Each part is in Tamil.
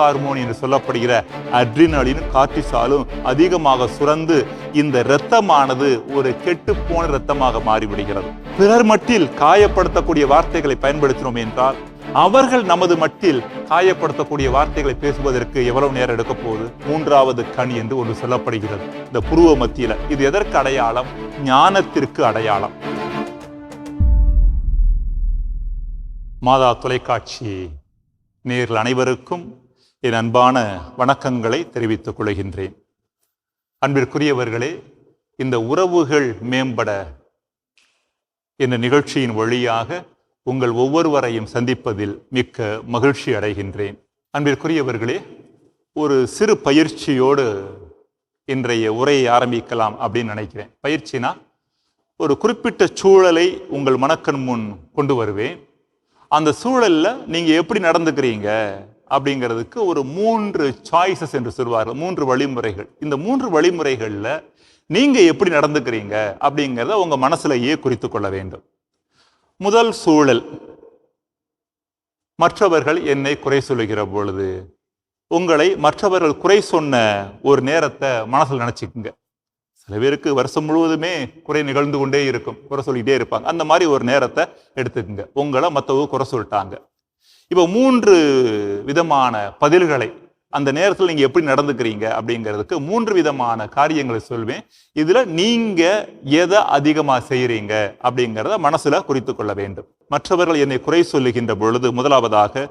ஹார்மோன் என்று சொல்லப்படுகிற அட்ரினலின் கார்டிசாலும் அதிகமாக சுரந்து இந்த இரத்தமானது ஒரு கெட்டு போன இரத்தமாக மாறிவிடுகிறது. பிறர் மட்டில் காயப்படுத்தக்கூடிய வார்த்தைகளை பயன்படுத்தினோம் என்றால் அவர்கள் நமது மட்டில் காயப்படுத்தக்கூடிய வார்த்தைகளை பேசுவதற்கு எவ்வளவு நேரம் எடுக்க போகுது? மூன்றாவது கண் என்று ஒன்று சொல்லப்படுகிறது. இந்த புருவ மத்தியில. இது எதற்கு அடையாளம்? ஞானத்திற்கு அடையாளம். மாதா தொலைக்காட்சி. நேர்கள் அனைவருக்கும் என் அன்பான வணக்கங்களை தெரிவித்துக் கொள்கின்றேன். அன்பிற்குரியவர்களே இந்த உறவுகள் மேம்பட இந்த நிகழ்ச்சியின் வழியாக உங்கள் ஒவ்வொருவரையும் சந்திப்பதில் மிக்க மகிழ்ச்சி அடைகின்றேன். அன்பிற்குரியவர்களே ஒரு சிறு பயிற்சியோடு இன்றைய உரையை ஆரம்பிக்கலாம் அப்படின்னு நினைக்கிறேன். பயிற்சினா ஒரு குறிப்பிட்ட சூழலை உங்கள் மனக்கண் முன் கொண்டு வருவேன். அந்த சூழலில் நீங்கள் எப்படி நடந்துக்கிறீங்க? அப்படிங்கிறதுக்கு ஒரு மூன்று சாய்ஸஸ் என்று சொல்வார்கள். மூன்று வழிமுறைகள். இந்த மூன்று வழிமுறைகளில் நீங்கள் எப்படி நடந்துக்கிறீங்க அப்படிங்கிறத உங்கள் மனசுலையே குறித்து கொள்ள வேண்டும். முதல் சூழல். மற்றவர்கள் என்னை குறை சொல்லுகிற பொழுது உங்களை மற்றவர்கள் குறை சொன்ன ஒரு நேரத்தை மனசில் நினச்சிக்குங்க. சில பேருக்கு வருஷம் முழுவதுமே குறை நிகழ்ந்து கொண்டே இருக்கும். குறை சொல்லிக்கிட்டே இருப்பாங்க. அந்த மாதிரி ஒரு நேரத்தை எடுத்துக்கங்க. உங்களை மற்றவங்க குறை சொல்லிட்டாங்க. இப்போ மூன்று விதமான பதில்களை அந்த நேரத்தில் நீங்கள் எப்படி நடந்துக்கிறீங்க அப்படிங்கிறதுக்கு மூன்று விதமான காரியங்களை சொல்வேன். இதில் நீங்கள் எதை அதிகமாக செய்கிறீங்க அப்படிங்கிறத மனசில் குறித்து கொள்ள வேண்டும். மற்றவர்கள் என்னை குறை சொல்லுகின்ற பொழுது முதலாவதாக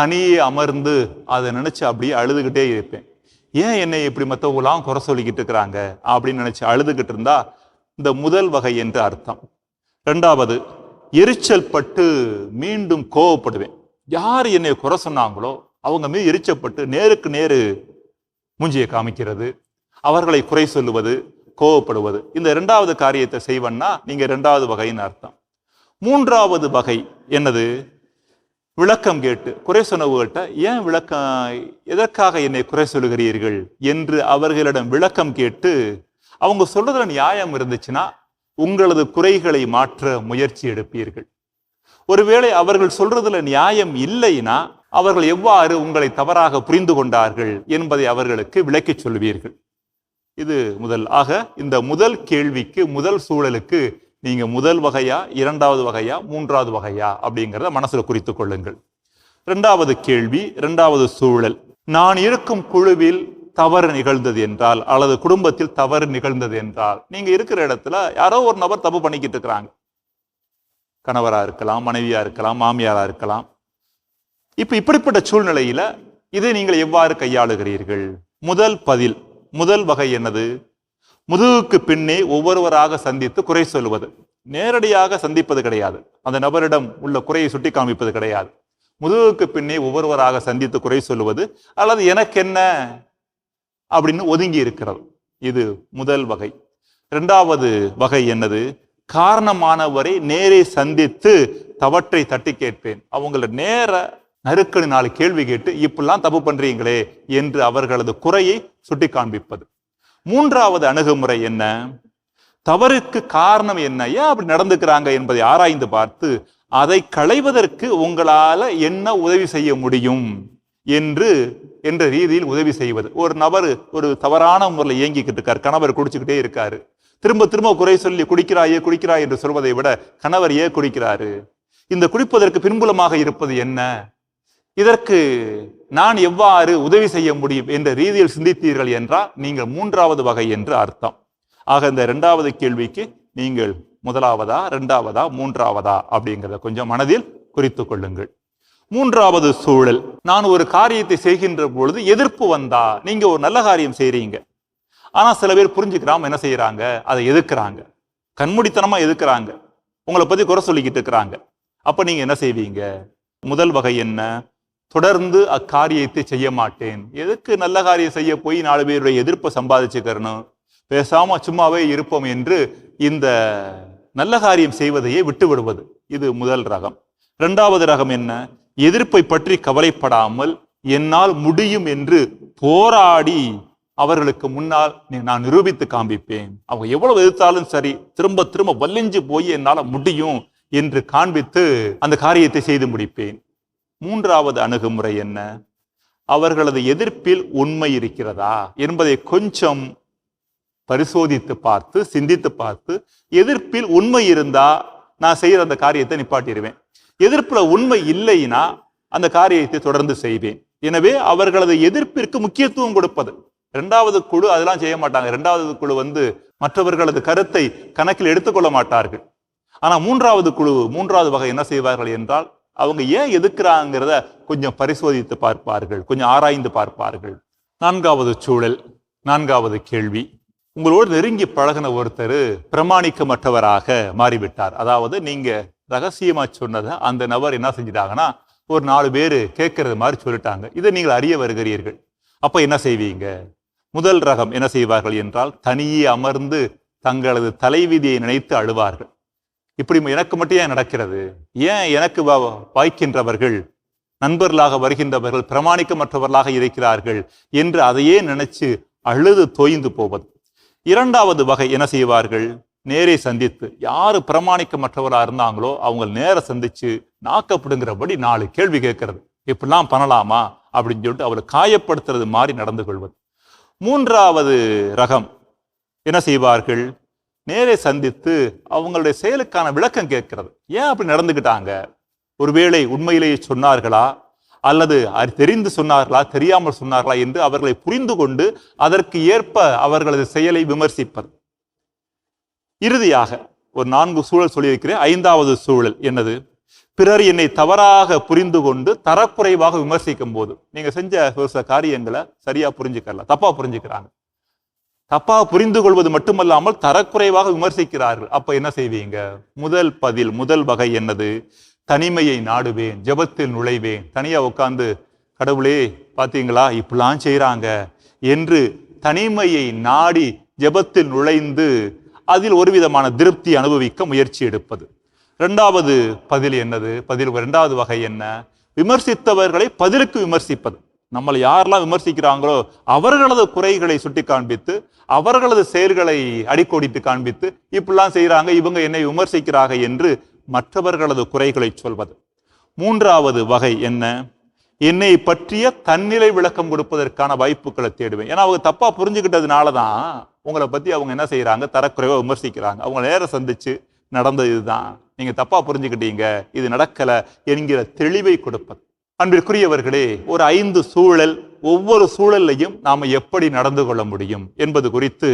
தனியே அமர்ந்து அதை நினச்சி அப்படியே அழுதுகிட்டே இருப்பேன். ஏன் என்னை இப்படி மற்றவங்களாம் குறை சொல்லிக்கிட்டு இருக்கிறாங்க அப்படின்னு நினச்சி அழுதுகிட்டு இருந்தா இந்த முதல் வகை என்று அர்த்தம். ரெண்டாவது எரிச்சல் பட்டு மீண்டும் கோவப்படுவேன். யார் என்னை குறை சொன்னாங்களோ அவங்க மீது எரிச்சப்பட்டு நேருக்கு நேரு மூஞ்சியை காமிக்கிறது அவர்களை குறை சொல்லுவது கோவப்படுவது. இந்த இரண்டாவது காரியத்தை செய்வன்னா நீங்க இரண்டாவது வகைன்னு அர்த்தம். மூன்றாவது வகை என்னது? விளக்கம் கேட்டு குறை சொன்னவர்கள்ட்ட ஏன் விளக்கம் எதற்காக என்னை குறை சொல்லுகிறீர்கள் என்று அவர்களிடம் விளக்கம் கேட்டு அவங்க சொல்றதுல நியாயம் இருந்துச்சுன்னா உங்களது குறைகளை மாற்ற முயற்சி எடுப்பீர்கள். ஒருவேளை அவர்கள் சொல்றதுல நியாயம் இல்லைன்னா அவர்கள் எவ்வாறு உங்களை தவறாக புரிந்து கொண்டார்கள் என்பதை அவர்களுக்கு விளக்கிச் சொல்வீர்கள். இது முதல். ஆக இந்த முதல் கேள்விக்கு முதல் சூழலுக்கு நீங்க முதல் வகையா இரண்டாவது வகையா மூன்றாவது வகையா அப்படிங்கிறத மனசுல குறித்து கொள்ளுங்கள். இரண்டாவது கேள்வி இரண்டாவது சூழல். நான் இருக்கும் குழுவில் தவறு நிகழ்ந்தது என்றால் அல்லது குடும்பத்தில் தவறு நிகழ்ந்தது என்றால் நீங்க இருக்கிற இடத்துல யாரோ ஒரு நபர் தப்பு பண்ணிக்கிட்டு இருக்கிறாங்க. கணவராக இருக்கலாம் மனைவியாக இருக்கலாம் மாமியாராக இருக்கலாம். இப்போ இப்படிப்பட்ட சூழ்நிலையில் இதை நீங்கள் எவ்வாறு கையாளுகிறீர்கள்? முதல் பதில் முதல் வகை என்னது? முதுகுக்கு பின்னே ஒவ்வொருவராக சந்தித்து குறை சொல்வது. நேரடியாக சந்திப்பது கிடையாது. அந்த நபரிடம் உள்ள குறையை சுட்டி காமிப்பது கிடையாது. முதுகுக்கு பின்னே ஒவ்வொருவராக சந்தித்து குறை சொல்வது அல்லது எனக்கு என்ன அப்படின்னு ஒதுங்கி இருக்கிறது. இது முதல் வகை. இரண்டாவது வகை என்னது? காரணமானவரை நேரே சந்தித்து தவற்றை தட்டி கேட்பேன். அவங்கள நேர நெருக்கடி நாலு கேள்வி கேட்டு இப்படிலாம் தப்பு பண்றீங்களே என்று அவர்களது குறையை சுட்டி காண்பிப்பது மூன்றாவது அணுகுமுறை என்ன? தவறுக்கு காரணம் என்ன? ஏன் அப்படி நடந்துக்கிறாங்க என்பதை ஆராய்ந்து பார்த்து அதை களைவதற்கு உங்களால என்ன உதவி செய்ய முடியும்? என்று என்ற ரீதியில் உதவி செய்வது. ஒரு நபர் ஒரு தவறான முறையில் இயங்கிக்கிட்டு இருக்கார் கணவர் குடிச்சுக்கிட்டே இருக்காரு. திரும்ப திரும்ப குறை சொல்லி குடிக்கிறாயே குடிக்கிறாய் என்று சொல்வதை விட கணவர் ஏன் குடிக்கிறாரு? இந்த குடிப்பதற்கு பின்புலமாக இருப்பது என்ன? இதற்கு நான் எவ்வாறு உதவி செய்ய முடியும் என்ற ரீதியில் சிந்தித்தீர்கள் என்றால் நீங்கள் மூன்றாவது வகை என்று அர்த்தம். ஆக இந்த இரண்டாவது கேள்விக்கு நீங்கள் முதலாவதா இரண்டாவதா மூன்றாவதா அப்படிங்கிறத கொஞ்சம் மனதில் குறித்து கொள்ளுங்கள். மூன்றாவது சூழல். நான் ஒரு காரியத்தை செய்கின்ற பொழுது எதிர்ப்பு வந்தா நீங்க ஒரு நல்ல காரியம் செய்றீங்க. ஆனால் சில பேர் புரிஞ்சுக்கிறாம என்ன செய்யறாங்க? அதை எதிர்க்கிறாங்க கண்மூடித்தனமாக எதிர்க்கிறாங்க உங்களை பத்தி குறை சொல்லிக்கிட்டு இருக்கிறாங்க. அப்ப நீங்க என்ன செய்வீங்க? முதல் வகை என்ன? தொடர்ந்து அக்காரியத்தை செய்ய மாட்டேன். எதுக்கு நல்ல காரியம் செய்ய போய் நாலு பேருடைய எதிர்ப்பை சம்பாதிச்சுக்கிறணும்? பேசாம சும்மாவே இருப்போம் என்று இந்த நல்ல காரியம் செய்வதையே விட்டு விடுவது இது முதல் ரகம். இரண்டாவது ரகம் என்ன? எதிர்ப்பை பற்றி கவலைப்படாமல் என்னால் முடியும் என்று போராடி அவர்களுக்கு முன்னால் நீ- நான் நிரூபித்து காண்பிப்பேன். அவங்க எவ்வளவு எதிர்த்தாலும் சரி திரும்ப திரும்ப வல்லிஞ்சு போய் என்னால் முடியும் என்று காண்பித்து அந்த காரியத்தை செய்து முடிப்பேன். மூன்றாவது அணுகுமுறை என்ன? அவர்களது எதிர்ப்பில் உண்மை இருக்கிறதா என்பதை கொஞ்சம் பரிசோதித்து பார்த்து சிந்தித்து பார்த்து எதிர்ப்பில் உண்மை இருந்தா நான் செய்யற அந்த காரியத்தை நிப்பாட்டிடுவேன். எதிர்ப்புல உண்மை இல்லைன்னா அந்த காரியத்தை தொடர்ந்து செய்வேன். எனவே அவர்களது எதிர்ப்பிற்கு முக்கியத்துவம் கொடுப்பது. இரண்டாவது குழு அதெல்லாம் செய்ய மாட்டாங்க. இரண்டாவது குழு வந்து மற்றவர்களது கருத்தை கணக்கில் எடுத்துக்கொள்ள மாட்டார்கள். ஆனா மூன்றாவது குழு மூன்றாவது வகை என்ன செய்வார்கள் என்றால் அவங்க ஏன் எதுக்குறாங்கிறத கொஞ்சம் பரிசோதித்து பார்ப்பார்கள். கொஞ்சம் ஆராய்ந்து பார்ப்பார்கள். நான்காவது சூழல் நான்காவது கேள்வி. உங்களோடு நெருங்கி பழகின ஒருத்தர் பிரமாணிக்கமற்றவராக மாறிவிட்டார். அதாவது நீங்க ரகசியமா சொன்னதை அந்த நபர் என்ன செஞ்சிட்டாங்கன்னா ஒரு நாலு பேர் கேட்கறது மாதிரி சொல்லிட்டாங்க. இதை நீங்கள் அறிய வருகிறீர்கள். அப்போ என்ன செய்வீங்க? முதல் ரகம் என்ன செய்வார்கள் என்றால் தனியே அமர்ந்து தங்களது தலைவிதியை நினைத்து அழுவார்கள். இப்படி எனக்கு மட்டும் ஏன் நடக்கிறது? ஏன் எனக்கு வாய்க்கின்றவர்கள் நண்பர்களாக வருகின்றவர்கள் பிரமாணிக்கமற்றவர்களாக இருக்கிறார்கள் என்று அதையே நினைச்சு அழுது தோய்ந்து போவது. இரண்டாவது வகை என்ன செய்வார்கள்? நேரே சந்தித்து யாரு பிரமாணிக்கமற்றவராக இருந்தாங்களோ அவங்க நேர சந்திச்சு நாக்கப்படுங்கிறபடி நாலு கேள்வி கேட்கறது. இப்படிலாம் பண்ணலாமா? அப்படின்னு சொல்லிட்டு அவரை காயப்படுத்துறது மாதிரி நடந்து கொள்வது. மூன்றாவது ரகம். என்ன செய்வார்கள்? நேரே சந்தித்து அவங்களுடைய செயலுக்கான விளக்கம் கேட்கிறது. ஏன் அப்படி நடந்துக்கிட்டாங்க? ஒருவேளை உண்மையிலேயே சொன்னார்களா? அல்லது தெரிந்து சொன்னார்களா? தெரியாமல் சொன்னார்களா? என்று அவர்களை புரிந்து கொண்டு அதற்கு ஏற்ப அவர்களது செயலை விமர்சிப்பது. இறுதியாக ஒரு நான்கு சூழல் சொல்லியிருக்கிறேன். ஐந்தாவது சூழல் என்னது? பிறர் என்னை தவறாக புரிந்து கொண்டு தரக்குறைவாக விமர்சிக்கும் போது நீங்க செஞ்ச ஒரு சில காரியங்களை சரியா புரிஞ்சுக்கல தப்பா புரிஞ்சுக்கிறாங்க. தப்பா புரிந்து கொள்வது மட்டுமல்லாமல் தரக்குறைவாக விமர்சிக்கிறார்கள். அப்ப என்ன செய்வீங்க? முதல் பதில் முதல் வகை என்னது? தனிமையை நாடுவேன் ஜெபத்தில் நுழைவேன் தனியா உட்காந்து கடவுளே பாத்தீங்களா? இப்படிலாம் செய்கிறாங்க என்று தனிமையை நாடி ஜெபத்தில் நுழைந்து அதில் ஒரு விதமான திருப்தி அனுபவிக்க முயற்சி எடுப்பது. இரண்டாவது பதில் என்னது? பதில் இரண்டாவது வகை என்ன? விமர்சித்தவர்களை பதிலுக்கு விமர்சிப்பது. நம்மளை யாரெல்லாம் விமர்சிக்கிறாங்களோ அவர்களது குறைகளை சுட்டி காண்பித்து அவர்களது செயல்களை அடிக்கோடிட்டு காண்பித்து இப்படிலாம் செய்கிறாங்க இவங்க என்னை விமர்சிக்கிறாங்க என்று மற்றவர்களது குறைகளை சொல்வது. மூன்றாவது வகை என்ன? என்னை பற்றிய தன்னிலை விளக்கம் கொடுப்பதற்கான வாய்ப்புகளை தேடுவேன். ஏன்னா அவங்க தப்பாக புரிஞ்சுக்கிட்டதுனால தான் உங்களை பற்றி அவங்க என்ன செய்கிறாங்க தரக்குறைவாக விமர்சிக்கிறாங்க. அவங்க நேரம் சந்திச்சு நடந்தது இதுதான் நீங்க தப்பா புரிஞ்சுக்கிட்டீங்க. இது நடக்கல என்கிற தெளிவை கொடுப்பது. அன்பிற்குரியவர்களே ஒரு ஐந்து சூழல் ஒவ்வொரு சூழல்லையும் நாம எப்படி நடந்து கொள்ள முடியும் என்பது குறித்து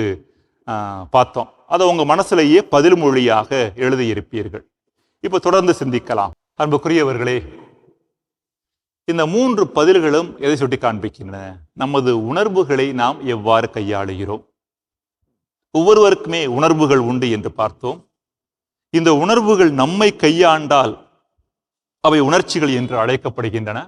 ஆஹ், பார்த்தோம். அதை உங்க மனசுலேயே பதில் மொழியாக எழுதியிருப்பீர்கள். இப்ப தொடர்ந்து சிந்திக்கலாம். அன்புக்குரியவர்களே இந்த மூன்று பதில்களும் எதை சுட்டி காண்பிக்கின்றன நமது உணர்வுகளை நாம் எவ்வாறு கையாளுகிறோம்? ஒவ்வொருவருக்குமே உணர்வுகள் உண்டு என்று பார்த்தோம். இந்த உணர்வுகள் நம்மை கையாண்டால் அவை உணர்ச்சிகள் என்று அழைக்கப்படுகின்றன.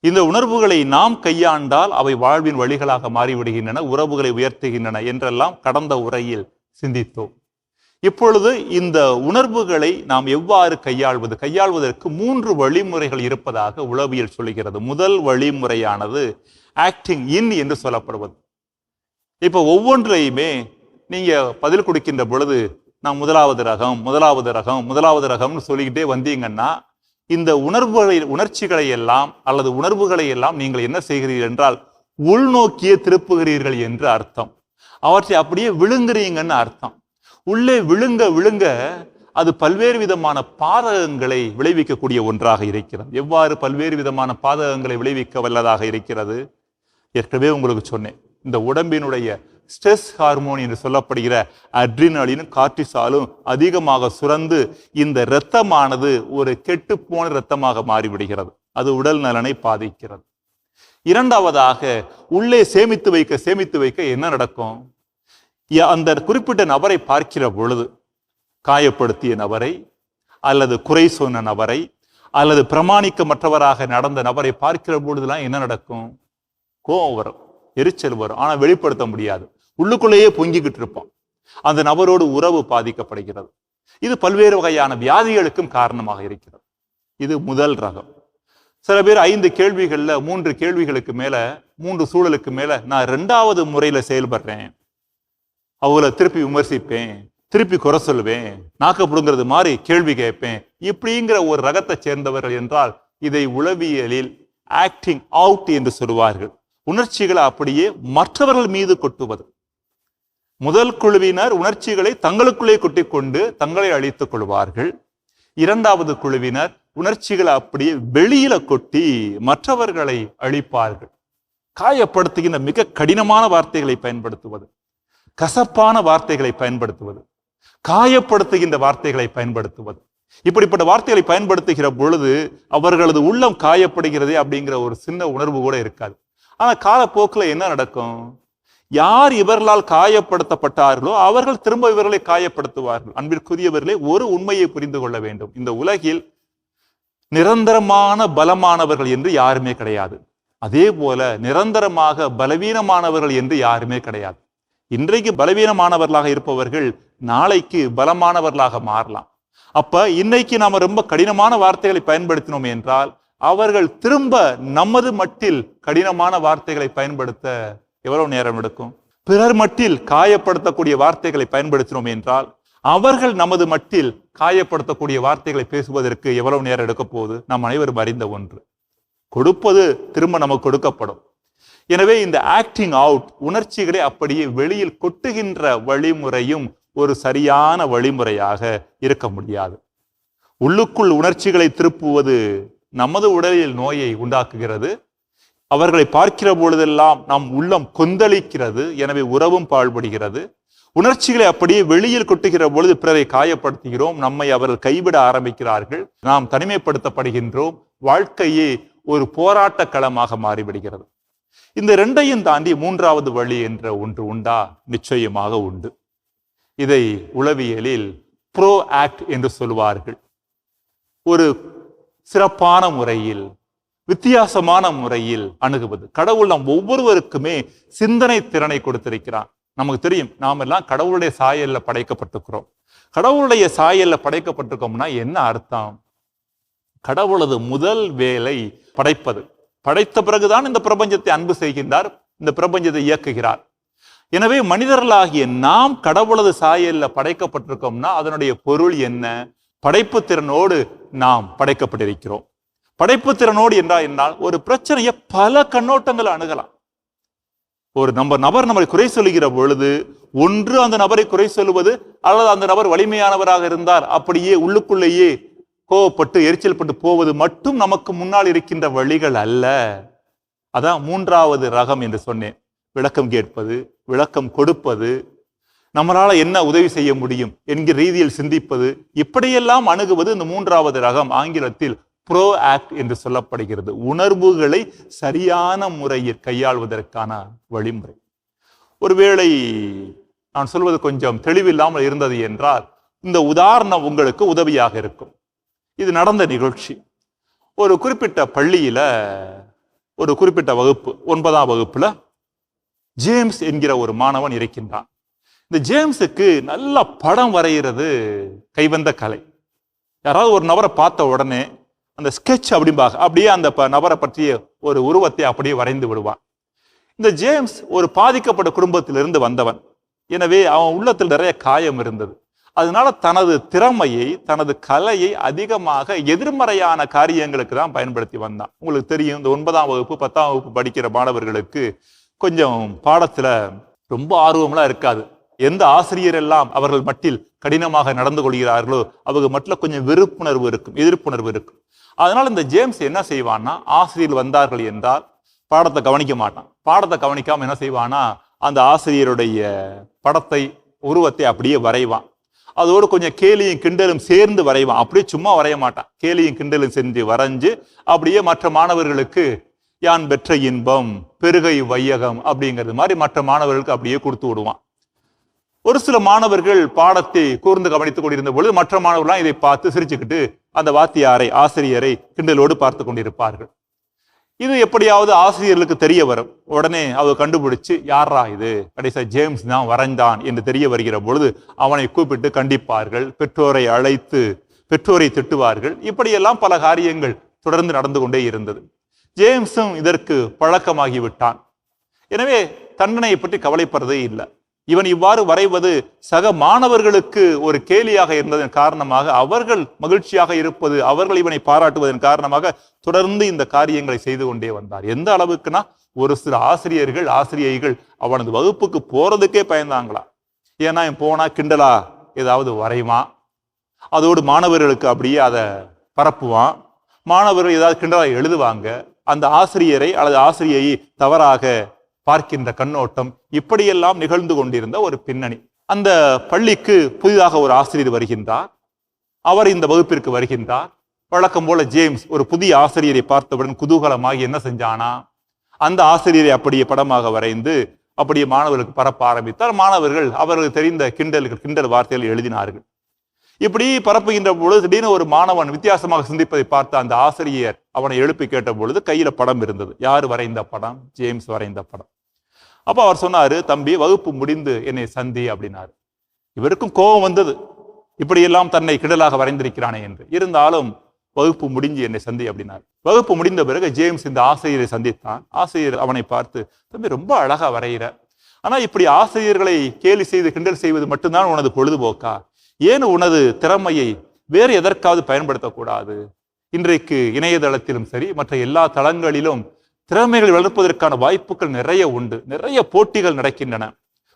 இந்த உணர்வுகளை நாம் கையாண்டால் அவை வாழ்வின் வழிகளாக மாறிவிடுகின்றன உறவுகளை உயர்த்துகின்றன என்றெல்லாம் கடந்த உரையில் சிந்தித்தோம். இப்பொழுது இந்த உணர்வுகளை நாம் எவ்வாறு கையாள்வது? கையாள்வதற்கு மூன்று வழிமுறைகள் இருப்பதாக உளவியல் சொல்லுகிறது. முதல் வழிமுறையானது ஆக்டிங் இன் என்று சொல்லப்படுவது. இப்போ ஒவ்வொன்றையுமே நீங்க பதில் கொடுக்கின்ற பொழுது நான் முதலாவது ரகம் முதலாவது ரகம் முதலாவது ரகம்னு சொல்லிக்கிட்டே வந்தீங்கன்னா இந்த உணர்வுகளை உணர்ச்சிகளை எல்லாம் அல்லது உணர்வுகளை எல்லாம் நீங்கள் என்ன செய்கிறீர்கள் என்றால் உள்நோக்கியே திருப்புகிறீர்கள் என்று அர்த்தம். அவற்றை அப்படியே விழுங்குறீங்கன்னு அர்த்தம். உள்ளே விழுங்க விழுங்க அது பல்வேறு விதமான பாதகங்களை விளைவிக்கக்கூடிய ஒன்றாக இருக்கிறது. எவ்வாறு பல்வேறு விதமான பாதகங்களை விளைவிக்க வல்லதாக இருக்கிறது? ஏற்கனவே உங்களுக்கு சொன்னேன். இந்த உடம்பினுடைய ஸ்ட்ரெஸ் ஹார்மோன் என்று சொல்லப்படுகிற அட்ரினலினும் கார்டிசாலும் அதிகமாக சுரந்து இந்த இரத்தமானது ஒரு கெட்டுப்போன இரத்தமாக மாறிவிடுகிறது. அது உடல் நலனை பாதிக்கிறது. இரண்டாவதாக உள்ளே சேமித்து வைக்க சேமித்து வைக்க என்ன நடக்கும்? அந்த குறிப்பிட்ட நபரை பார்க்கிற பொழுது காயப்படுத்திய நபரை அல்லது குறை சொன்ன நபரை அல்லது பிரமாணிக்கமற்றவராக நடந்த நபரை பார்க்கிற பொழுதுலாம் என்ன நடக்கும்? கோபம் வரும் எரிச்சல் வரும். ஆனால் வெளிப்படுத்த முடியாது. உள்ளுக்குள்ளேயே பொங்கிக்கிட்டு இருப்போம் அந்த நபரோடு உறவு பாதிக்கப்படுகிறது. இது பல்வேறு வகையான வியாதிகளுக்கும் காரணமாக இருக்கிறது. இது முதல் ரகம். சில பேர் ஐந்து கேள்விகளில் மூன்று கேள்விகளுக்கு மேல மூன்று சூழலுக்கு மேல நான் ரெண்டாவது முறையில செயல்படுறேன். அவங்கள திருப்பி விமர்சிப்பேன் திருப்பி குறை சொல்லுவேன் நாக்கப்படுங்கிறது மாதிரி கேள்வி கேட்பேன். இப்படிங்கிற ஒரு ரகத்தை சேர்ந்தவர்கள் என்றால் இதை உளவியலில் ஆக்டிங் அவுட் என்று சொல்வார்கள் உணர்ச்சிகளை அப்படியே மற்றவர்கள் மீது கொட்டுவது. முதல் குழுவினர் உணர்ச்சிகளை தங்களுக்குள்ளே கொட்டிக்கொண்டு தங்களை அழித்துக் கொள்வார்கள். இரண்டாவது குழுவினர் உணர்ச்சிகளை அப்படியே வெளியில கொட்டி மற்றவர்களை அழிப்பார்கள். காயப்படுத்துகின்ற மிக கடினமான வார்த்தைகளை பயன்படுத்துவது கசப்பான வார்த்தைகளை பயன்படுத்துவது காயப்படுத்துகின்ற வார்த்தைகளை பயன்படுத்துவது. இப்படிப்பட்ட வார்த்தைகளை பயன்படுத்துகிற பொழுது அவர்களது உள்ளம் காயப்படுகிறதே அப்படிங்கிற ஒரு சின்ன உணர்வு கூட இருக்காது. ஆனா காலப்போக்கில் என்ன நடக்கும்? யார் இவர்களால் காயப்படுத்தப்பட்டார்களோ அவர்கள் திரும்ப இவர்களை காயப்படுத்துவார்கள். அன்பிற்குரியவர்களே ஒரு உண்மையை புரிந்து கொள்ள வேண்டும். இந்த உலகில் நிரந்தரமான பலமானவர்கள் என்று யாருமே கிடையாது. அதே போல நிரந்தரமாக பலவீனமானவர்கள் என்று யாருமே கிடையாது. இன்றைக்கு பலவீனமானவர்களாக இருப்பவர்கள் நாளைக்கு பலமானவர்களாக மாறலாம். அப்ப இன்னைக்கு நாம ரொம்ப கடினமான வார்த்தைகளை பயன்படுத்தினோம் என்றால் அவர்கள் திரும்ப நமது மட்டில் கடினமான வார்த்தைகளை பயன்படுத்த எவ்வளவு நேரம் எடுக்கும்? பிறர் மட்டில் காயப்படுத்தக்கூடிய வார்த்தைகளை பயன்படுத்தினோம் என்றால் அவர்கள் நமது மட்டில் காயப்படுத்தக்கூடிய வார்த்தைகளை பேசுவதற்கு எவ்வளவு நேரம் எடுக்க போகுது? நாம் அனைவரும் அறிந்த ஒன்று. கொடுப்பது திரும்ப நமக்கு கொடுக்கப்படும். எனவே இந்த ஆக்டிங் அவுட் உணர்ச்சிகளை அப்படியே வெளியில் கொட்டுகின்ற வழிமுறையும் ஒரு சரியான வழிமுறையாக இருக்க முடியாது. உள்ளுக்குள் உணர்ச்சிகளை திருப்புவது நமது உடலில் நோயை உண்டாக்குகிறது. அவர்களை பார்க்கிற பொழுதெல்லாம் நம் உள்ளம் கொந்தளிக்கிறது எனவே உறவும் பாழ்படுகிறது. உணர்ச்சிகளை அப்படியே வெளியில் கொட்டுகிற பொழுது பிறரை காயப்படுத்துகிறோம் நம்மை அவர்கள் கைவிட ஆரம்பிக்கிறார்கள். நாம் தனிமைப்படுத்தப்படுகின்றோம் வாழ்க்கையே ஒரு போராட்ட களமாக மாறிவிடுகிறது. இந்த ரெண்டையும் தாண்டி மூன்றாவது வழி என்ற ஒன்று உண்டா? நிச்சயமாக உண்டு. இதை உளவியலில் ப்ரோ ஆக்ட் என்று சொல்வார்கள். ஒரு சிறப்பான முறையில் வித்தியாசமான முறையில் அணுகுவது. கடவுள் நம் ஒவ்வொருவருக்குமே சிந்தனை திறனை கொடுத்திருக்கிறான் நமக்கு தெரியும் நாம் எல்லாம் கடவுளுடைய சாயல்ல படைக்கப்பட்டிருக்கிறோம். கடவுளுடைய சாயல்ல படைக்கப்பட்டிருக்கோம்னா என்ன அர்த்தம்? கடவுளது முதல் வேலை படைப்பது. படைத்த பிறகுதான் இந்த பிரபஞ்சத்தை அன்பு செய்கின்றார் இந்த பிரபஞ்சத்தை இயக்குகிறார். எனவே மனிதர்களாகிய நாம் கடவுளது சாயல்ல படைக்கப்பட்டிருக்கோம்னா அதனுடைய பொருள் என்ன? படைப்பு திறனோடு நாம் படைக்கப்பட்டிருக்கிறோம். படைப்பு திறனோடு என்றால் என்றால் ஒரு பிரச்சனையை பல கண்ணோட்டங்கள் அணுகலாம். ஒரு நம்ம நபர் நம்மளை குறை சொல்லுகிற பொழுது ஒன்று அந்த நபரை குறை சொல்லுவது அல்லது அந்த நபர் வலிமையானவராக இருந்தார் அப்படியே உள்ளுக்குள்ளேயே கோவப்பட்டு எரிச்சல் பட்டு போவது மட்டும் நமக்கு முன்னால் இருக்கின்ற வழிகள் அல்ல. அதான் மூன்றாவது ரகம் என்று சொன்னேன். விளக்கம் கேட்பது விளக்கம் கொடுப்பது நம்மளால என்ன உதவி செய்ய முடியும் என்கிற ரீதியில் சிந்திப்பது இப்படியெல்லாம் அணுகுவது இந்த மூன்றாவது ரகம் ஆங்கிலத்தில் ப்ரோ ஆக்ட் என்று சொல்லப்படுகிறது. உணர்வுகளை சரியான முறையில் கையாள்வதற்கான வழிமுறை. ஒருவேளை நான் சொல்வது கொஞ்சம் தெளிவில்லாமல் இருந்தது என்றால் இந்த உதாரணம் உங்களுக்கு உதவியாக இருக்கும். இது நடந்த நிகழ்ச்சி. ஒரு குறிப்பிட்ட பள்ளியில ஒரு குறிப்பிட்ட வகுப்பு ஒன்பதாம் வகுப்புல ஜேம்ஸ் என்கிற ஒரு மாணவன் இருக்கின்றான். இந்த ஜேம்ஸுக்கு நல்ல படம் வரைகிறது கைவந்த கலை. யாராவது ஒரு நபரை பார்த்த உடனே அந்த ஸ்கெட்ச் அப்படிம்பாங்க அப்படியே அந்த ப- நபரை பற்றிய ஒரு உருவத்தை அப்படியே வரைந்து விடுவான். இந்த ஜேம்ஸ் ஒரு பாதிக்கப்பட்ட குடும்பத்திலிருந்து வந்தவன். எனவே அவன் உள்ளத்தில் நிறைய காயம் இருந்தது. அதனால தனது திறமையை தனது கலையை அதிகமாக எதிர்மறையான காரியங்களுக்கு தான் பயன்படுத்தி வந்தான். உங்களுக்கு தெரியும் இந்த ஒன்பதாம் வகுப்பு பத்தாம் வகுப்பு படிக்கிற மாணவர்களுக்கு கொஞ்சம் பாடத்துல ரொம்ப ஆர்வம்லாம் இருக்காது. எந்த ஆசிரியர் எல்லாம் அவர்கள் மட்டில் கடினமாக நடந்து கொள்கிறார்களோ அவங்க மட்டில் கொஞ்சம் வெறுப்புணர்வு இருக்கும் எதிர்ப்புணர்வு இருக்கும். அதனால் இந்த ஜேம்ஸ் என்ன செய்வான்னா ஆசிரியர் வந்தார்கள் என்றால் பாடத்தை கவனிக்க மாட்டான். பாடத்தை கவனிக்காமல் என்ன செய்வானா அந்த ஆசிரியருடைய படத்தை உருவத்தை அப்படியே வரைவான். அதோடு கொஞ்சம் கேலியும் கிண்டலும் சேர்ந்து வரைவான். அப்படியே சும்மா வரைய மாட்டான். கேலியும் கிண்டலும் சேர்ந்து வரைஞ்சு அப்படியே மற்ற மாணவர்களுக்கு யான் பெற்ற இன்பம் பெருகை வையகம் அப்படிங்கிறது மாதிரி மற்ற மாணவர்களுக்கு அப்படியே கொடுத்து விடுவான். ஒரு சில மாணவர்கள் பாடத்தை கூர்ந்து கவனித்துக் கொண்டிருந்த பொழுது மற்ற மாணவர்கள்லாம் இதை பார்த்து சிரிச்சுக்கிட்டு அந்த வாத்தியாரை ஆசிரியரை கிண்டலோடு பார்த்து கொண்டிருப்பார்கள். இது எப்படியாவது ஆசிரியர்களுக்கு தெரிய வரும். உடனே அவர் கண்டுபிடிச்சு யாரா இது? கடைசியா ஜேம்ஸ் தான் வரைந்தான் என்று தெரிய வருகிற பொழுது அவனை கூப்பிட்டு கண்டிப்பார்கள். பெற்றோரை அழைத்து பெற்றோரை திட்டுவார்கள். இப்படியெல்லாம் பல காரியங்கள் தொடர்ந்து நடந்து கொண்டே இருந்தது. ஜேம்ஸும் இதற்கு பழக்கமாகிவிட்டான். எனவே தண்டனையை பற்றி கவலைப்படுறதே இல்லை. இவன் இவ்வாறு வரைவது சக மாணவர்களுக்கு ஒரு கேலியாக இருந்ததன் காரணமாக அவர்கள் மகிழ்ச்சியாக இருப்பது அவர்கள் இவனை பாராட்டுவதன் காரணமாக தொடர்ந்து இந்த காரியங்களை செய்து கொண்டே வந்தார். எந்த அளவுக்குனா ஒரு சில ஆசிரியர்கள் ஆசிரியைகள் அவனது வகுப்புக்கு போறதுக்கே பயந்தாங்களா? ஏன்னா என் போனா கிண்டலா? ஏதாவது வரைவான் அதோடு மாணவர்களுக்கு அப்படியே அதை பரப்புவான். மாணவர்கள் ஏதாவது கிண்டலா எழுதுவாங்க. அந்த ஆசிரியரை அல்லது ஆசிரியையை தவறாக பார்க்கின்ற கண்ணோட்டம் இப்படியெல்லாம் நிகழ்ந்து கொண்டிருந்த ஒரு பின்னணி. அந்த பள்ளிக்கு புதிதாக ஒரு ஆசிரியர் வருகின்றார். அவர் இந்த வகுப்பிற்கு வருகின்றார். வழக்கம் போல ஜேம்ஸ் ஒரு புதிய ஆசிரியரை பார்த்தவுடன் குதூகலமாகி என்ன செஞ்சானா? அந்த ஆசிரியரை அப்படியே படமாக வரைந்து அப்படியே மாணவர்களுக்கு பரப்ப ஆரம்பித்தார். மாணவர்கள் அவர்களுக்கு தெரிந்த கிண்டல்கள் கிண்டல் வார்த்தைகள் எழுதினார்கள். இப்படி பரப்புகின்ற பொழுது திடீர்னு ஒரு மாணவன் வித்தியாசமாக சிந்திப்பதை பார்த்த அந்த ஆசிரியர் அவனை எழுப்பி கேட்ட பொழுது கையில படம் இருந்தது. யார் வரைந்த படம்? ஜேம்ஸ் வரைந்த படம். அப்ப அவர் சொன்னாரு தம்பி வகுப்பு முடிந்து என்னை சந்தி அப்படின்னாரு. இவருக்கும் கோபம் வந்தது. இப்படியெல்லாம் தன்னை கிடலாக வரைந்திருக்கிறானே என்று. இருந்தாலும் வகுப்பு முடிஞ்சு என்னை சந்தி அப்படின்னார். வகுப்பு முடிந்த பிறகு ஜேம்ஸ் இந்த ஆசிரியரை சந்தித்தான். ஆசிரியர் அவனை பார்த்து தம்பி ரொம்ப அழகா வரைகிற ஆனா இப்படி ஆசிரியர்களை கேலி செய்து கிண்டல் செய்வது மட்டும்தான் உனது பொழுதுபோக்கா? ஏன் உனது திறமையை வேறு எதற்காவது பயன்படுத்தக்கூடாது? இன்றைக்கு இணையதளத்திலும் சரி மற்ற எல்லா தளங்களிலும் திறமைகளை வளர்ப்பதற்கான வாய்ப்புகள் நிறைய உண்டு. நிறைய போட்டிகள் நடக்கின்றன.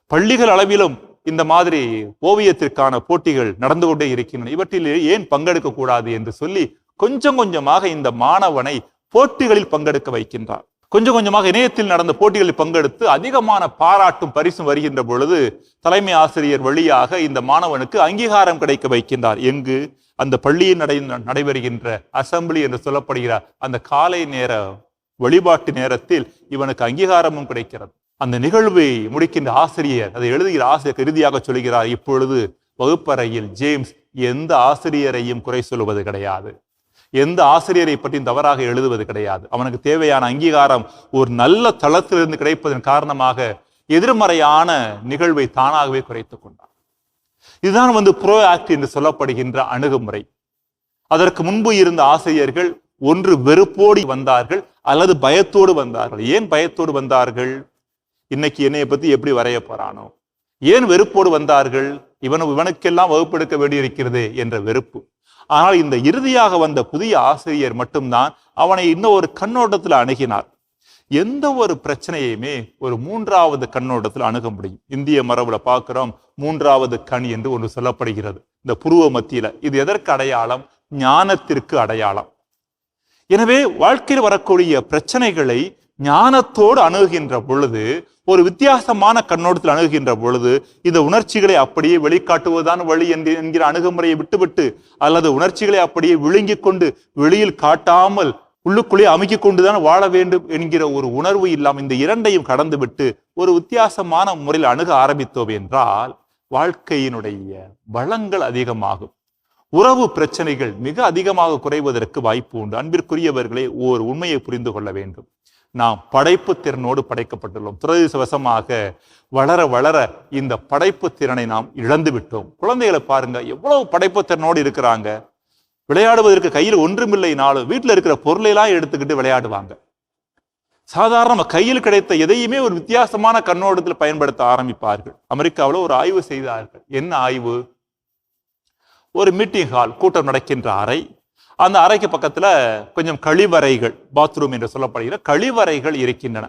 பள்ளிகள் அளவிலும் இந்த மாதிரி ஓவியத்திற்கான போட்டிகள் நடந்து கொண்டே இருக்கின்றன. இவற்றில் ஏன் பங்கெடுக்க கூடாது என்று சொல்லி கொஞ்சம் கொஞ்சமாக இந்த மாணவனை போட்டிகளில் பங்கெடுக்க வைக்கின்றார். கொஞ்சம் கொஞ்சமாக இணையத்தில் நடந்த போட்டிகளில் பங்கெடுத்து அதிகமான பாராட்டும் பரிசும் வருகின்ற பொழுது தலைமை ஆசிரியர் வழியாக இந்த மாணவனுக்கு அங்கீகாரம் கிடைக்க வைக்கின்றார். எங்கு? அந்த பள்ளியில் நடை நடைபெறுகின்ற அசம்பிளி என்று சொல்லப்படுகிற அந்த காலை நேர வழிபாட்டு நேரத்தில் இவனுக்கு அங்கீகாரமும் கிடைக்கிறது. அந்த நிகழ்வை முடிக்கின்ற ஆசிரியர் அதை எழுதுகிற ஆசிரியர் இறுதியாக சொல்கிறார் இப்பொழுது வகுப்பறையில் ஜேம்ஸ் எந்த ஆசிரியரையும் குறை சொல்லுவது கிடையாது. எந்த ஆசிரியரை பற்றியும் தவறாக எழுதுவது கிடையாது. அவனுக்கு தேவையான அங்கீகாரம் ஒரு நல்ல தளத்திலிருந்து கிடைப்பதன் காரணமாக எதிர்மறையான நிகழ்வை தானாகவே குறைத்துக் கொண்டார் இதுதான் வந்து ப்ரோ ஆக்ட் என்று சொல்லப்படுகின்ற அணுகுமுறை. அதற்கு முன்பு இருந்த ஆசிரியர்கள் ஒன்று வெறுப்போடு வந்தார்கள் அல்லது பயத்தோடு வந்தார்கள். ஏன் பயத்தோடு வந்தார்கள்? இன்னைக்கு என்னைய பத்தி எப்படி வரைய போறானோ? ஏன் வெறுப்போடு வந்தார்கள்? இவன் இவனுக்கெல்லாம் வகுப்பெடுக்க வேண்டியிருக்கிறது என்ற வெறுப்பு. ஆனால் இந்த இறுதியாக வந்த புதிய ஆசிரியர் மட்டும்தான் அவனை இன்னும் ஒரு கண்ணோட்டத்தில் அணுகினார். எந்த ஒரு பிரச்சனையுமே ஒரு மூன்றாவது கண்ணோட்டத்தில் அணுக முடியும். இந்திய மரபுல பார்க்கிறோம் மூன்றாவது கண் என்று ஒன்று சொல்லப்படுகிறது. இந்த புருவ மத்தியில. இது எதற்கு அடையாளம்? ஞானத்திற்கு அடையாளம். எனவே வாழ்க்கையில் வரக்கூடிய பிரச்சனைகளை ஞானத்தோடு அணுகுகின்ற பொழுது ஒரு வித்தியாசமான கண்ணோட்டத்தில் அணுகுகின்ற பொழுது இந்த உணர்ச்சிகளை அப்படியே வெளிக்காட்டுவதுதான் வழி என்று என்கிற அணுகுமுறையை விட்டுவிட்டு அல்லது உணர்ச்சிகளை அப்படியே விழுங்கிக் கொண்டு வெளியில் காட்டாமல் உள்ளுக்குள்ளே அமுக்கிக் கொண்டுதான் வாழ வேண்டும் என்கிற ஒரு உணர்வு இல்லாமல் இந்த இரண்டையும் கடந்துவிட்டு ஒரு வித்தியாசமான முறையில் அணுக ஆரம்பித்தோம் என்றால் வாழ்க்கையினுடைய வளங்கள் அதிகமாகும். உறவு பிரச்சனைகள் மிக அதிகமாக குறைவதற்கு வாய்ப்பு உண்டு. அன்பிற்குரியவர்களே ஓர் உண்மையை புரிந்து கொள்ள வேண்டும். நாம் படைப்பு திறனோடு படைக்கப்பட்டுள்ளோம். துரதிசவசமாக வளர வளர இந்த படைப்பு திறனை நாம் இழந்து விட்டோம். குழந்தைகளை பாருங்க எவ்வளவு படைப்பு திறனோடு இருக்கிறாங்க. விளையாடுவதற்கு கையில் ஒன்றுமில்லைனாலும் வீட்டில் இருக்கிற பொருளையெல்லாம் எடுத்துக்கிட்டு விளையாடுவாங்க. சாதாரண நம்ம கையில் கிடைத்த எதையுமே ஒரு வித்தியாசமான கண்ணோட்டத்தில் பயன்படுத்த ஆரம்பிப்பார்கள். அமெரிக்காவில் ஒரு ஆய்வு செய்தார்கள். என்ன ஆய்வு? ஒரு மீட்டிங் ஹால் கூட்டம் நடக்கின்ற அறை அந்த அறைக்கு பக்கத்தில் கொஞ்சம் கழிவறைகள் பாத்ரூம் என்று சொல்லப்படுகிற கழிவறைகள் இருக்கின்றன.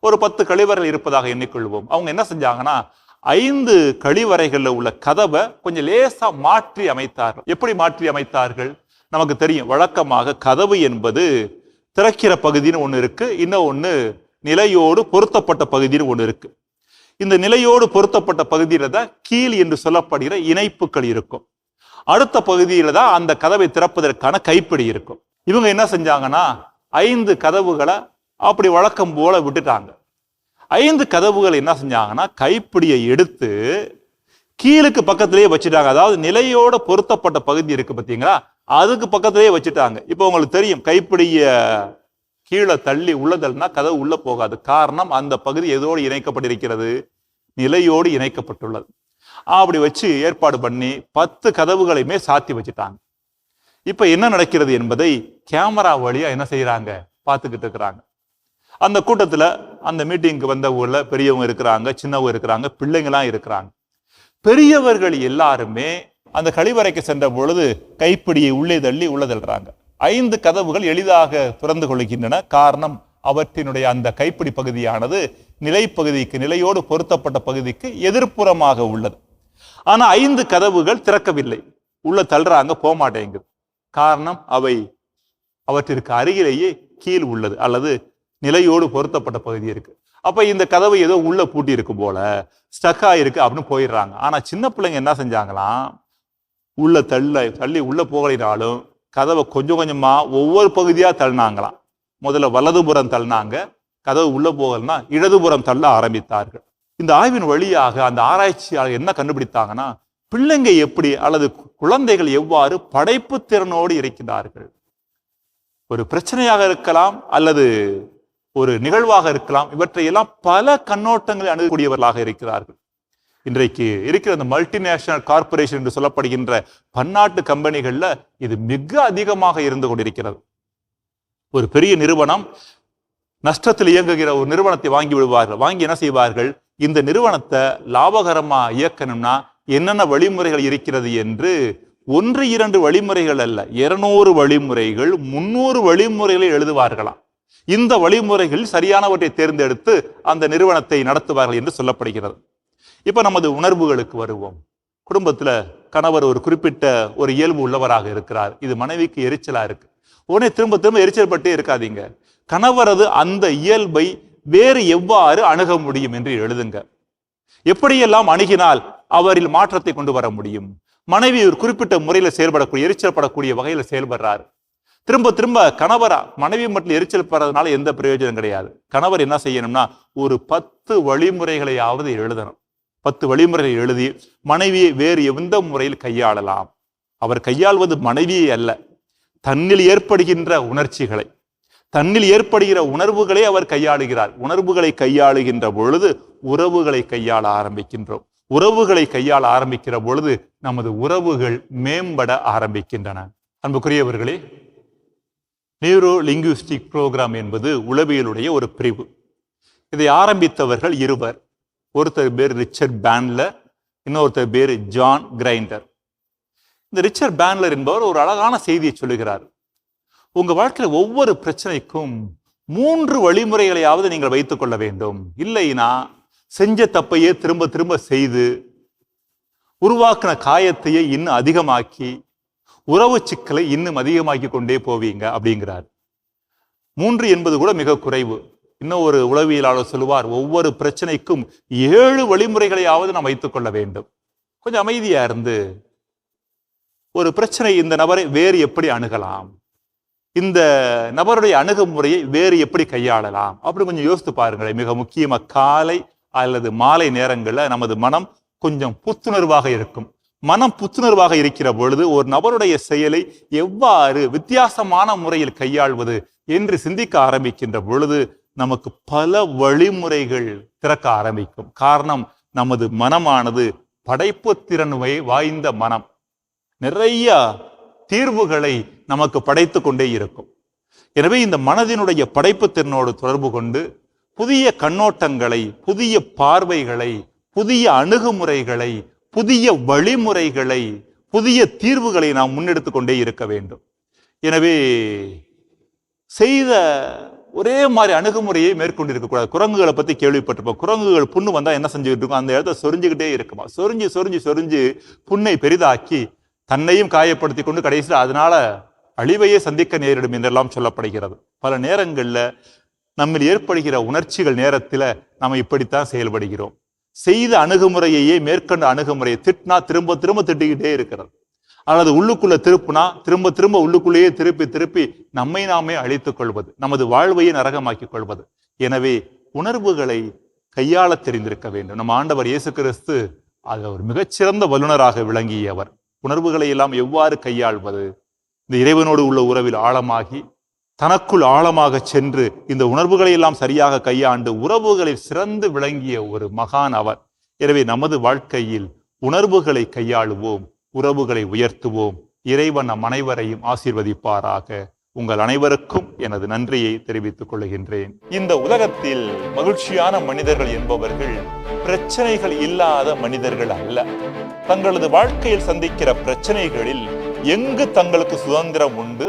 ஒரு பத்து கழிவறைகள் இருப்பதாக எண்ணிக்கொள்வோம். அவங்க என்ன செஞ்சாங்கன்னா ஐந்து கழிவறைகளில் உள்ள கதவை கொஞ்சம் லேசா மாற்றி அமைத்தார்கள். எப்படி மாற்றி அமைத்தார்கள்? நமக்கு தெரியும். வழக்கமாக கதவு என்பது திறக்கிற பகுதின்னு ஒன்று இருக்கு. இன்னும் ஒன்று நிலையோடு பொருத்தப்பட்ட பகுதின்னு ஒன்று இருக்கு. இந்த நிலையோடு பொருத்தப்பட்ட பகுதியில தான் கீழ் என்று சொல்லப்படுகிற இணைப்புகள் இருக்கும். அடுத்த பகுதியில தான் அந்த கதவை திறப்பதற்கான கைப்பிடி இருக்கும். இவங்க என்ன செஞ்சாங்கன்னா ஐந்து கதவுகளை அப்படி வழக்கம் போல விட்டுட்டாங்க. ஐந்து கதவுகள் என்ன செஞ்சாங்கன்னா கைப்பிடியை எடுத்து கீழுக்கு பக்கத்திலேயே வச்சுட்டாங்க. அதாவது நிலையோட பொருத்தப்பட்ட பகுதி இருக்கு பார்த்தீங்களா? அதுக்கு பக்கத்திலேயே வச்சுட்டாங்க. இப்போ உங்களுக்கு தெரியும் கைப்பிடிய கீழே தள்ளி உள்ளதல்னா கதவு உள்ள போகாது. காரணம் அந்த பகுதி எதோடு இணைக்கப்பட்டிருக்கிறது? நிலையோடு இணைக்கப்பட்டுள்ளது. அப்படி வச்சு ஏற்பாடு பண்ணி பத்து கதவுகளையுமே சாத்தி வச்சுட்டாங்க. இப்போ என்ன நடக்கிறது என்பதை கேமரா வழியாக என்ன செய்கிறாங்க பார்த்துக்கிட்டு இருக்கிறாங்க. அந்த கூட்டத்தில் அந்த மீட்டிங்க்கு வந்த ஊரில் பெரியவங்க இருக்கிறாங்க சின்னவங்க இருக்கிறாங்க பிள்ளைங்களாம் இருக்கிறாங்க. பெரியவர்கள் எல்லாருமே அந்த கழிவறைக்கு சென்ற பொழுது கைப்பிடியை உள்ளே தள்ளி உள்ள தள்ளுறாங்க. ஐந்து கதவுகள் எளிதாக திறந்து கொள்கின்றன. காரணம் அவற்றினுடைய அந்த கைப்பிடி பகுதியானது நிலைப்பகுதிக்கு நிலையோடு பொருத்தப்பட்ட பகுதிக்கு எதிர்ப்புறமாக உள்ளது. ஆனா ஐந்து கதவுகள் திறக்கவில்லை. உள்ள தள்ளுறாங்க போக மாட்டேங்குது காரணம் அவை அவற்றிற்கு அருகிலேயே கீழ் உள்ளது அல்லது நிலையோடு பொருத்தப்பட்ட பகுதி இருக்கு. அப்ப இந்த கதவு ஏதோ உள்ள பூட்டி இருக்கு போல ஸ்டக் ஆயிருக்கு அப்படின்னு போயிடுறாங்க. ஆனா சின்ன பிள்ளைங்க என்ன செஞ்சாங்களாம்? உள்ள தள்ள தள்ளி உள்ள போகலினாலும் கதவை கொஞ்சம் கொஞ்சமா ஒவ்வொரு பகுதியா தள்ளினாங்களாம். முதல்ல வலதுபுறம் தள்ளினாங்க. கதவு உள்ள போகலன்னா இடதுபுறம் தள்ள ஆரம்பித்தார்கள். இந்த ஆய்வின் வழியாக அந்த ஆராய்ச்சியாளர் என்ன கண்டுபிடித்தாங்கன்னா பிள்ளைங்க எப்படி அல்லது குழந்தைகள் எவ்வாறு படைப்பு திறனோடு இருக்கிறார்கள் ஒரு பிரச்சனையாக இருக்கலாம் அல்லது ஒரு நிகழ்வாக இருக்கலாம் இவற்றையெல்லாம் பல கண்ணோட்டங்களை அணுகக்கூடியவர்களாக இருக்கிறார்கள். இன்றைக்கு இருக்கிற அந்த மல்டிநேஷனல் கார்பரேஷன் என்று சொல்லப்படுகின்ற பன்னாட்டு கம்பெனிகளில் இது மிக அதிகமாக இருந்து கொண்டிருக்கிறது. ஒரு பெரிய நிறுவனம் நஷ்டத்தில் இயங்குகிற ஒரு நிறுவனத்தை வாங்கி விடுவார்கள் வாங்கி என்ன செய்வார்கள்? இந்த நிறுவனத்தை லாபகரமா இயக்கணும்னா என்னென்ன வழிமுறைகள் இருக்கிறது என்று ஒன்று இரண்டு வழிமுறைகள் அல்ல இருநூறு வழிமுறைகள் முன்னூறு வழிமுறைகளை எழுதுவார்களாம். இந்த வழிமுறைகள் சரியானவற்றை தேர்ந்தெடுத்து அந்த நிறுவனத்தை நடத்துவார்கள் என்று சொல்லப்படுகிறது. இப்ப நமது உணர்வுகளுக்கு வருவோம். குடும்பத்துல கணவர் ஒரு குறிப்பிட்ட ஒரு இயல்பு உள்ளவராக இருக்கிறார். இது மனைவிக்கு எரிச்சலா இருக்கு. உடனே திரும்ப திரும்ப எரிச்சல் பட்டே இருக்காதீங்க. கணவரது அந்த இயல்பை வேறு எவ்வாறு அணுக முடியும் என்று எழுதுங்க. எப்படியெல்லாம் அணுகினால் அவரில் மாற்றத்தை கொண்டு வர முடியும். மனைவி ஒரு குறிப்பிட்ட முறையில செயல்படக்கூடிய எரிச்சல் படக்கூடிய வகையில செயல்படுறாரு. திரும்ப திரும்ப கணவரா மனைவி மட்டும் எரிச்சல் படுறதுனால எந்த பிரயோஜனம் கிடையாது. கணவர் என்ன செய்யணும்னா ஒரு பத்து வழிமுறைகளையாவது எழுதணும். பத்து வழிமுறைகளை எழுதி மனைவியை வேறு எந்த முறையில் கையாளலாம். அவர் கையாள்வது மனைவியை அல்ல தன்னில் ஏற்படுகின்ற உணர்ச்சிகளை. தன்னில் ஏற்படுகிற உணர்வுகளை அவர் கையாளுகிறார். உணர்வுகளை கையாளுகின்ற பொழுது உறவுகளை கையாள ஆரம்பிக்கின்றோம். உறவுகளை கையாள ஆரம்பிக்கிற பொழுது நமது உறவுகள் மேம்பட ஆரம்பிக்கின்றன. அன்புக்குரியவர்களே நியூரோ லிங்குவிஸ்டிக் புரோகிராம் என்பது உளவியலுடைய ஒரு பிரிவு. இதை ஆரம்பித்தவர்கள் இருவர். ஒருத்தர் பேர் ரிச்சர்ட் பேன்லர் இன்னொருத்தர் பேர் ஜான் கிரைண்டர். இந்த ரிச்சர்ட் பேன்லர் என்பவர் ஒரு அழகான செய்தியை சொல்லுகிறார். உங்க வாழ்க்கையில் ஒவ்வொரு பிரச்சனைக்கும் மூன்று வழிமுறைகளையாவது நீங்கள் வைத்துக் கொள்ள வேண்டும். இல்லைனா செஞ்ச தப்பையே திரும்ப திரும்ப செய்து உருவாக்கின காயத்தையே இன்னும் அதிகமாக்கி உறவு சிக்கலை இன்னும் அதிகமாக்கி கொண்டே போவீங்க அப்படிங்கிறார். மூன்று என்பது கூட மிக குறைவு. இன்னும் ஒரு உளவியலாளர் சொல்லுவார் ஒவ்வொரு பிரச்சனைக்கும் ஏழு வழிமுறைகளையாவது நாம் வைத்துக் கொள்ள வேண்டும். கொஞ்சம் அமைதியா இருந்து ஒரு பிரச்சனை இந்த நபரை வேறு எப்படி அணுகலாம்? இந்த நபருடைய அணுகுமுறையை வேறு எப்படி கையாளலாம்? அப்படி கொஞ்சம் யோசித்து பாருங்களேன். மிக முக்கியமாக காலை அல்லது மாலை நேரங்களில் நமது மனம் கொஞ்சம் புத்துணர்வாக இருக்கும். மனம் புத்துணர்வாக இருக்கிற பொழுது ஒரு நபருடைய செயலை எவ்வாறு வித்தியாசமான முறையில் கையாள்வது என்று சிந்திக்க ஆரம்பிக்கின்ற பொழுது நமக்கு பல வழிமுறைகள் திறக்க ஆரம்பிக்கும். காரணம் நமது மனமானது படைப்பு திறன் வாய்ந்த மனம். நிறைய தீர்வுகளை நமக்கு படைத்து கொண்டே இருக்கும். எனவே இந்த மனதினுடைய படைப்பு திறனோடு தொடர்பு கொண்டு புதிய கண்ணோட்டங்களை புதிய பார்வைகளை புதிய அணுகுமுறைகளை புதிய வழிமுறைகளை புதிய தீர்வுகளை நாம் முன்னெடுத்து கொண்டே இருக்க வேண்டும். எனவே செய்த ஒரே மாதிரி அணுகுமுறையை மேற்கொண்டு இருக்கக்கூடாது குரங்குகளை பற்றி கேள்விப்பட்டிருப்போம். குரங்குகள் புண்ணு வந்தால் என்ன செஞ்சுக்கிட்டு இருக்கும்? அந்த இடத்த சொரிஞ்சுக்கிட்டே இருக்குமா? சொரிஞ்சு சொரிஞ்சு சொரிஞ்சு புண்ணை பெரிதாக்கி தன்னையும் காயப்படுத்தி கொண்டு கடைசியில் அதனால அழிவையே சந்திக்க நேரிடும் என்றெல்லாம் சொல்லப்படுகிறது. பல நேரங்களில் நம்மில் ஏற்படுகிற உணர்ச்சிகள் நேரத்தில் நம்ம இப்படித்தான் செயல்படுகிறோம். செய்த அணுகுமுறையையே மேற்கொண்ட அணுகுமுறையை திட்டினா திரும்ப திரும்ப திட்டிக்கிட்டே இருக்கிறது. அல்லது உள்ளுக்குள்ள திருப்புனா திரும்ப திரும்ப உள்ளுக்குள்ளேயே திருப்பி திருப்பி நம்மை நாமே அழித்துக் கொள்வது நமது வாழ்வையே நரகமாக்கிக் கொள்வது. எனவே உணர்வுகளை கையாள தெரிந்திருக்க வேண்டும். நம்ம ஆண்டவர் இயேசு கிறிஸ்து அது ஒரு மிகச்சிறந்த வல்லுனராக விளங்கியவர். உணர்வுகளை எல்லாம் எவ்வாறு கையாள்வது? இந்த இறைவனோடு உள்ள உறவில் ஆழமாகி தனக்குள் ஆழமாக சென்று இந்த உணர்வுகளை எல்லாம் சரியாக கையாண்டு உறவுகளில் சிறந்து விளங்கிய ஒரு மகான் அவர். எனவே நமது வாழ்க்கையில் உணர்வுகளை கையாளுவோம் உறவுகளை உயர்த்துவோம். இறைவன் நம் அனைவரையும் ஆசீர்வதிப்பாராக. உங்கள் அனைவருக்கும் எனது நன்றியை தெரிவித்துக் கொள்கின்றேன். இந்த உலகத்தில் மகிழ்ச்சியான மனிதர்கள் என்பவர்கள் பிரச்சனைகள் இல்லாத மனிதர்கள் அல்ல. தங்களது வாழ்க்கையில் சந்திக்கிற பிரச்சனைகளில் எங்கு தங்களுக்கு சுதந்திரம் உண்டு?